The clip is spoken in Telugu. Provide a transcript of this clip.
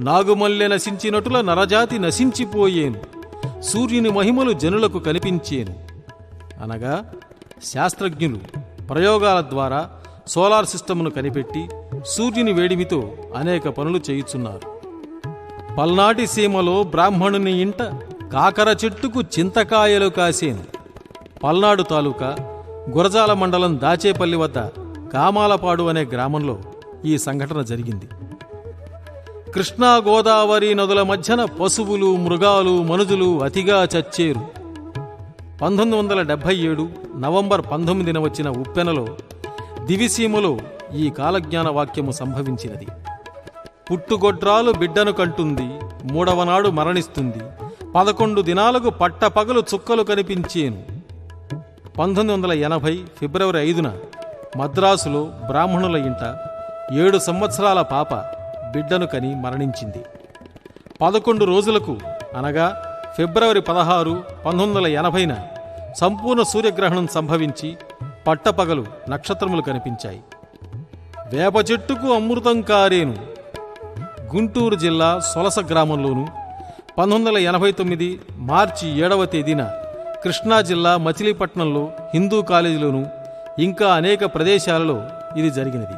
నాగుమల్లె నశించినటుల నరజాతి నశించిపోయేను. సూర్యుని మహిమలు జనులకు కనిపించేను. అనగా శాస్త్రజ్ఞులు ప్రయోగాల ద్వారా సోలార్ సిస్టమ్ను కనిపెట్టి సూర్యుని వేడిమితో అనేక పనులు చేయుచున్నారు. పల్నాటి సీమలో బ్రాహ్మణుని ఇంట కాకర చెట్టుకు చింతకాయలు కాసేను. పల్నాడు తాలూకా గురజాల మండలం దాచేపల్లి వద్ద కామాలపాడు అనే గ్రామంలో ఈ సంఘటన జరిగింది. కృష్ణా గోదావరి నదుల మధ్యన పశువులు మృగాలు మనుజులు అతిగా చచ్చేరు. పంతొమ్మిది వందల డెబ్భై ఏడు నవంబర్ పంతొమ్మిదిన వచ్చిన ఉప్పెనలో దివిసీమలో ఈ కాలజ్ఞాన వాక్యము సంభవించినది. పుట్టుగొడ్రాలు బిడ్డను కంటుంది మూడవనాడు మరణిస్తుంది పదకొండు దినాలకు పట్టపగలు చుక్కలు కనిపించేను. పంతొమ్మిది వందల ఎనభై ఫిబ్రవరి ఐదున మద్రాసులో బ్రాహ్మణుల ఇంట ఏడు సంవత్సరాల పాప బిడ్డను కని మరణించింది. పదకొండు రోజులకు అనగా ఫిబ్రవరి పదహారు పంతొమ్మిది వందల ఎనభైన సంపూర్ణ సూర్యగ్రహణం సంభవించి పట్టపగలు నక్షత్రములు కనిపించాయి. వేప చెట్టుకు అమృతం కారేను. గుంటూరు జిల్లా సొలస గ్రామంలోను పంతొమ్మిది వందల ఎనభై తొమ్మిది మార్చి ఏడవ తేదీన కృష్ణా జిల్లా మచిలీపట్నంలో హిందూ కాలేజీలోను ఇంకా అనేక ప్రదేశాలలో ఇది జరిగినది.